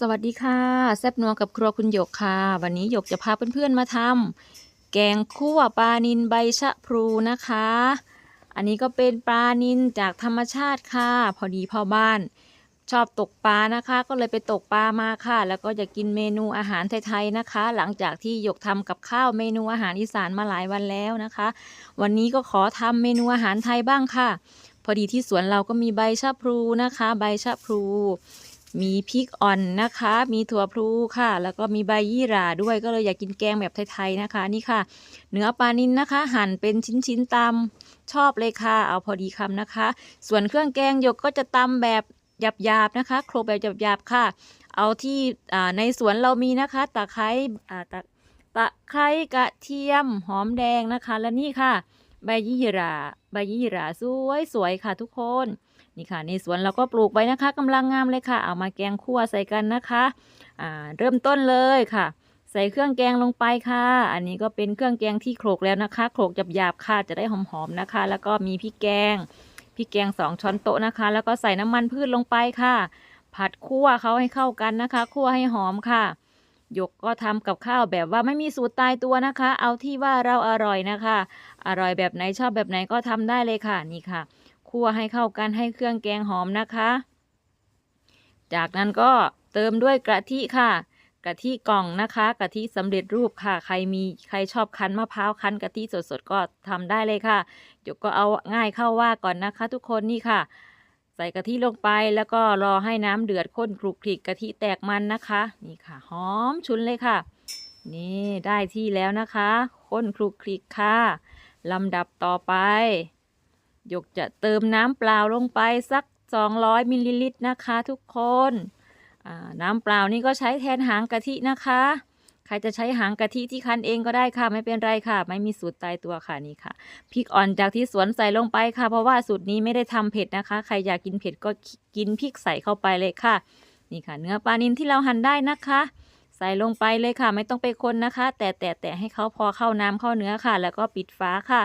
สวัสดีค่ะ แซบนัวกับครัวคุณหยกค่ะ วันนี้หยกจะพาเพื่อนๆมาทำแกงคั่วปลานินใบชะพลูนะคะ อันนี้ก็เป็นปลานินจากธรรมชาติค่ะ พอดีพ่อบ้าน ชอบตกปลานะคะ ก็เลยไปตกปลามาค่ะ แล้วก็จะกินเมนูอาหารไทยๆนะคะ หลังจากที่หยกทำกับข้าวเมนูอาหารอีสานมาหลายวันแล้วนะคะ วันนี้ก็ขอทำเมนูอาหารไทยบ้างค่ะ พอดีที่สวนเราก็มีใบชะพลูนะคะ ใบชะพลู มีพริกอ่อนนะคะ มีถั่วพลูค่ะ แล้วก็มีใบยี่หร่าด้วยก็เลยอยากกินแกงแบบไทยๆนะคะ นี่ค่ะ เนื้อปลานิลนะคะ หั่นเป็นชิ้นๆตามชอบเลยค่ะ เอาพอดีคำนะคะ ส่วนเครื่องแกงหยกก็จะตำแบบหยาบๆนะคะโครกแบบหยาบๆค่ะ เอาที่ในสวนเรามีนะคะตะไคร้อ่ตะตะไคร้กระเทียมหอมแดงนะคะ และนี่ค่ะ ใบยี่หร่าใบยี่หร่าสวยๆค่ะทุกคน นี่ค่ะในสวนเราก็ปลูกไว้นะคะกำลังงามเลยค่ะ เอามาแกงคั่วใส่กันนะคะอ่าเริ่มต้นเลยค่ะ ใส่เครื่องแกงลงไปค่ะ อันนี้ก็เป็นเครื่องแกงที่โขลกแล้วนะคะโขลกหยาบๆค่ะจะได้หอมๆนะคะ แล้วก็มีพริกแกงพริกแกงสองช้อนโต๊ะนะคะ แล้วก็ใส่น้ำมันพืชลงไปค่ะ ผัดคั่วเขาให้เข้ากันนะคะ คั่วให้หอมค่ะหยกก็ทำกับข้าวแบบว่าไม่มีสูตรตายตัวนะคะ เอาที่ว่าเราอร่อยนะคะ อร่อยแบบไหนชอบแบบไหนก็ทำได้เลยค่ะนี่ค่ะ คั่วให้เข้ากันให้เครื่องแกงหอมนะคะ จากนั้นก็เติมด้วยกะทิค่ะ กะทิกล่องนะคะกะทิสำเร็จรูปค่ะ ใครมีใครชอบคั้นมะพร้าวคั้นกะทิสดๆก็ทำได้เลยค่ะเดี๋ยวก็เอาง่ายเข้าว่าก่อนนะคะ ทุกคนนี่ค่ะ ใส่กะทิลงไปแล้วก็รอให้น้ำเดือดข้นคลุกคลิกกะทิแตกมันนะคะ นี่ค่ะ หอมชุนเลยค่ะ นี่ได้ที่แล้วนะคะข้นคลุกคลิกค่ะลำดับต่อไป หยกจะเติมน้ำเปล่าลงไปสัก 200มิลลิลิตรนะคะทุกคนน้ำเปล่านี่ก็ใช้แทนหางกะทินะคะ ใครจะใช้หางกะทิที่คั้นเองก็ได้ค่ะ ไม่เป็นไรค่ะ ไม่มีสูตรตายตัวค่ะนี่ค่ะพริกอ่อนจากที่สวนใส่ลงไปค่ะ เพราะว่าสูตรนี้ไม่ได้ทำเผ็ดนะคะ ใครอยากกินเผ็ดก็กินพริกใส่เข้าไปเลยค่ะ นี่ค่ะ เนื้อปลานิลที่เราหั่นได้นะคะ ใส่ลงไปเลยค่ะ ไม่ต้องไปคนนะคะ แต่แต่แต่ให้เขาพอเข้าน้ำเข้าเนื้อค่ะ แล้วก็ปิดฝาค่ะ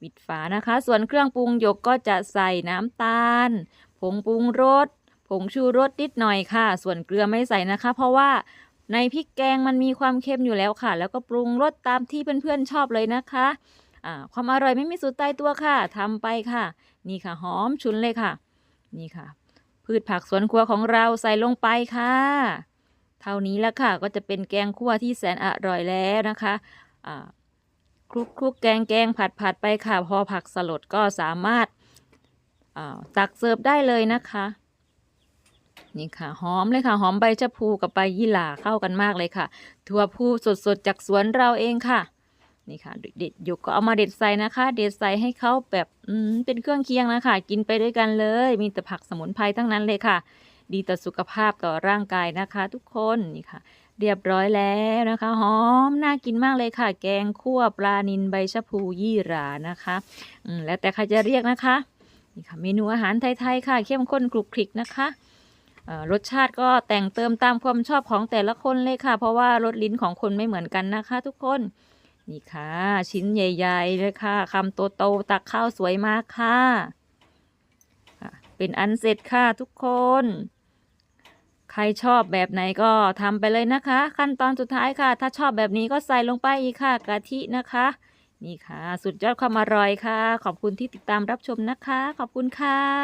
ปิดฝานะคะ ส่วนเครื่องปรุงหยกก็จะใส่น้ำตาล ผงปรุงรส ผงชูรสนิดหน่อยค่ะ ส่วนเกลือไม่ใส่นะคะ เพราะว่าในพริกแกงมันมีความเค็มอยู่แล้วค่ะ แล้วก็ปรุงรสตามที่เพื่อนๆชอบเลยนะคะอ่าความอร่อยไม่มีสูตรตายตัวค่ะทำไปค่ะ นี่ค่ะหอมฉุนเลยค่ะ นี่ค่ะ พืชผักสวนครัวของเราใส่ลงไปค่ะเท่านี้แล้วค่ะก็จะเป็นแกงคั่วที่แสนอร่อยแล้วนะคะอ่า คลุกคลุกแกงแกงผัดผัดไปค่ะ พอผักสลดก็สามารถาตักเสิร์ฟได้เลยนะคะ นี่ค่ะ หอมเลยค่ะ หอมใบชะพูกับใบยี่หร่าเข้ากันมากเลยค่ะ ถั่วพูสดๆจากสวนเราเองค่ะ นี่ค่ะ เด็ดๆอยู่ก็เอามาเด็ดใส่นะคะ เด็ดใส่ให้เขาแบบอืมเป็นเครื่องเคียงนะคะ กินไปด้วยกันเลย มีแต่ผักสมุนไพรทั้งนั้นเลยค่ะ ดีต่อสุขภาพต่อร่างกายนะคะ ทุกคนนี่ค่ะ เรียบร้อยแล้วนะคะ หอมน่ากินมากเลยค่ะ แกงคั่วปลานินใบชะพูยี่หรานะคะอืมแล้วแต่ใครจะเรียกนะคะนี่ค่ะเมนูอาหารไทยๆค่ะ เข้มข้นกรุบกริกนะคะรสชาติก็แต่งเติมตามความชอบของแต่ละคนเลยค่ะ เพราะว่ารสลิ้นของคนไม่เหมือนกันนะคะ ทุกคนนี่ค่ะ ชิ้นใหญ่ๆเลยค่ะคำโตๆตักข้าวสวยมากค่ะ เป็นอันเสร็จค่ะทุกคน ใครชอบแบบไหนก็ทำไปเลยนะคะ ขั้นตอนสุดท้ายค่ะ ถ้าชอบแบบนี้ก็ใส่ลงไปอีกค่ะกะทินะคะ นี่ค่ะ สุดยอดความอร่อยค่ะ ขอบคุณที่ติดตามรับชมนะคะ ขอบคุณค่ะ